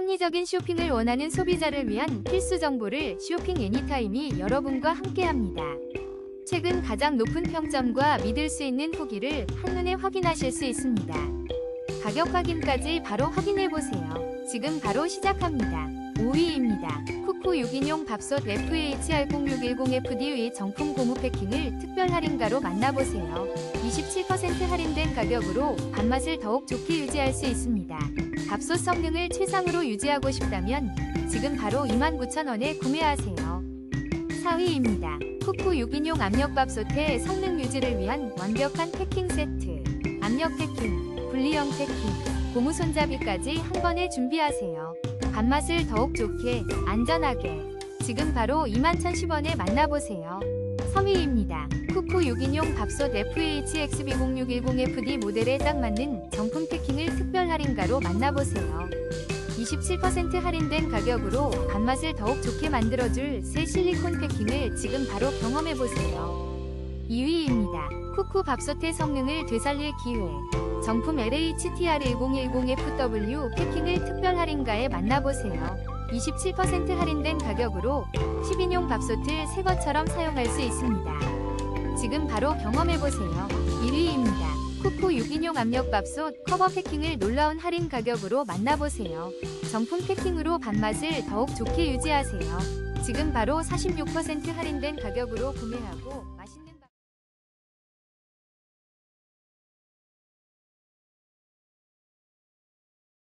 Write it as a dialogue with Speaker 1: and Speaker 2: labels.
Speaker 1: 합리적인 쇼핑을 원하는 소비자를 위한 필수 정보를 쇼핑 애니타임이 여러분과 함께합니다. 최근 가장 높은 평점과 믿을 수 있는 후기를 한눈에 확인하실 수 있습니다. 가격 확인까지 바로 확인해 보세요. 지금 바로 시작합니다. 5위입니다. 쿠쿠 6인용 밥솥 FHR0610FD의 정품 고무 패킹을 특별 할인가로 만나보세요. 27% 할인된 가격으로 밥맛을 더욱 좋게 유지할 수 있습니다. 밥솥 성능을 최상으로 유지하고 싶다면 지금 바로 29,000원에 구매하세요. 4위입니다. 쿠쿠 6인용 압력밥솥의 성능 유지를 위한 완벽한 패킹 세트. 압력 패킹, 분리형 패킹, 고무 손잡이까지 한 번에 준비하세요. 밥맛을 더욱 좋게, 안전하게. 지금 바로 21,010원에 만나보세요. 3위입니다. 쿠쿠 6인용 밥솥 FHXB0610FD 모델에 딱 맞는 정품 패킹을 특별 할인가로 만나보세요. 27% 할인된 가격으로 밥맛을 더욱 좋게 만들어줄 새 실리콘 패킹을 지금 바로 경험해보세요. 2위입니다. 쿠쿠 밥솥의 성능을 되살릴 기회. 정품 LHTR1010FW 패킹을 특별 할인가에 만나보세요. 27% 할인된 가격으로 10인용 밥솥을 새 것처럼 사용할 수 있습니다. 지금 바로 경험해보세요. 1위입니다. 쿠쿠 6인용 압력밥솥 커버 패킹을 놀라운 할인 가격으로 만나보세요. 정품 패킹으로 밥맛을 더욱 좋게 유지하세요. 지금 바로 46% 할인된 가격으로 구매하고